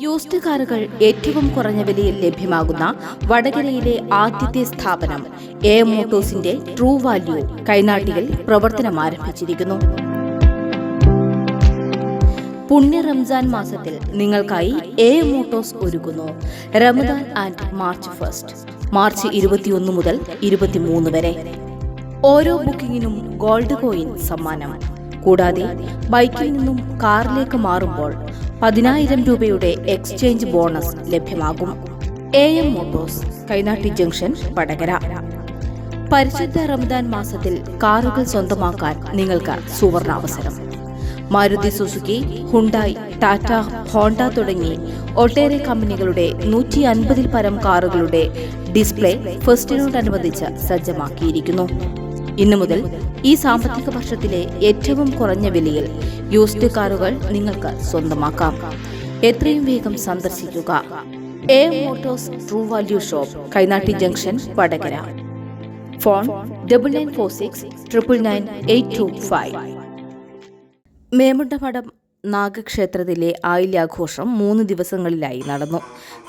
Used കാറുകൾ ഏറ്റവും കുറഞ്ഞ വിലയിൽ ലഭ്യമാകുന്ന വടകരയിലെ ആദ്യത്തെ സ്ഥാപനം എ മോട്ടോസിന്റെ ട്രൂ വാല്യൂ കൈനാട്ടിയിൽ പ്രവർത്തനം ആരംഭിച്ചിരിക്കുന്നു. പുണ്യ റംസാൻ മാസത്തിൽ നിങ്ങൾക്കായി എ മോട്ടോസ് ഒരുക്കുന്നു. Ramadan and March first March ഇരുപത്തിയൊന്ന് മുതൽ ഇരുപത്തിമൂന്ന് വരെ. ഓരോ ബുക്കിങ്ങിനും ഗോൾഡ് കോയിൻ സമ്മാനം. കൂടാതെ ബൈക്കിൽ നിന്നും കാറിലേക്ക് മാറുമ്പോൾ പതിനായിരം രൂപയുടെ എക്സ്ചേഞ്ച് ബോണസ് ലഭ്യമാകും. A M Motors Kainatty junction Vadakara. പരിശുദ്ധ റമദാൻ മാസത്തിൽ കാറുകൾ സ്വന്തമാക്കാൻ നിങ്ങൾക്ക് സുവർണാവസരം. Maruti Suzuki Hyundai Tata Honda തുടങ്ങി ഒട്ടേറെ കമ്പനികളുടെ നൂറ്റി അൻപതിൽ പരം കാറുകളുടെ ഡിസ്പ്ലേ ഫെസ്റ്റിനോടനുബന്ധിച്ച് സജ്ജമാക്കിയിരിക്കുന്നു. ഇന്നു മുതൽ ഈ സാമ്പത്തിക വർഷത്തിലെ ഏറ്റവും കുറഞ്ഞ വിലയിൽ യൂസ്ഡ് കാറുകൾ നിങ്ങൾക്ക് സ്വന്തമാക്കാം. എത്രയും വേഗം സന്ദർശിക്കുക. A Motos True Value shop Kainatty junction Vadakara. Phone double nine four six triple nine eight two five മേമുണ്ടമഠം നാഗക്ഷേത്രത്തിലെ ആയില്യാഘോഷം മൂന്ന് ദിവസങ്ങളിലായി നടന്നു.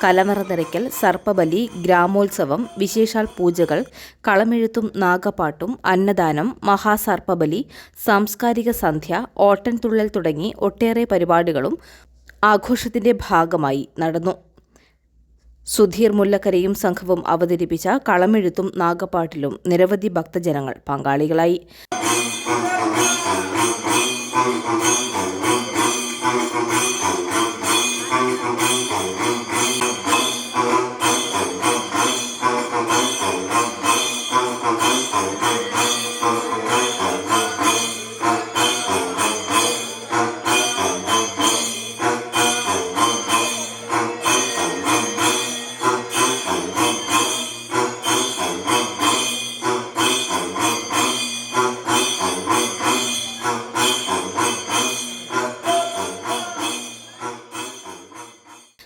കലമറ നിറയ്ക്കൽ സർപ്പബലി ഗ്രാമോത്സവം വിശേഷാൽ പൂജകൾ കളമെഴുത്തും നാഗപാട്ടും അന്നദാനം മഹാസർപ്പബലി സാംസ്കാരിക സന്ധ്യ ഓട്ടൻതുള്ളൽ തുടങ്ങി ഒട്ടേറെ പരിപാടികളും ആഘോഷത്തിന്റെ ഭാഗമായി നടന്നു. സുധീർ മുല്ലക്കരയും സംഘവും അവതരിപ്പിച്ച കളമെഴുത്തും നാഗപ്പാട്ടിലും നിരവധി ഭക്തജനങ്ങൾ പങ്കാളികളായി.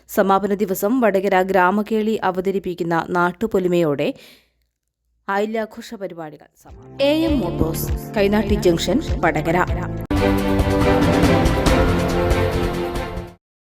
സമാപന ദിവസം വടകര ഗ്രാമകേളി അവതരിപ്പിക്കുന്ന നാട്ടുപൊലിമയോടെ ആയില്യാഘോഷ പരിപാടികൾ. A M Motors Kainatti junction Vadakara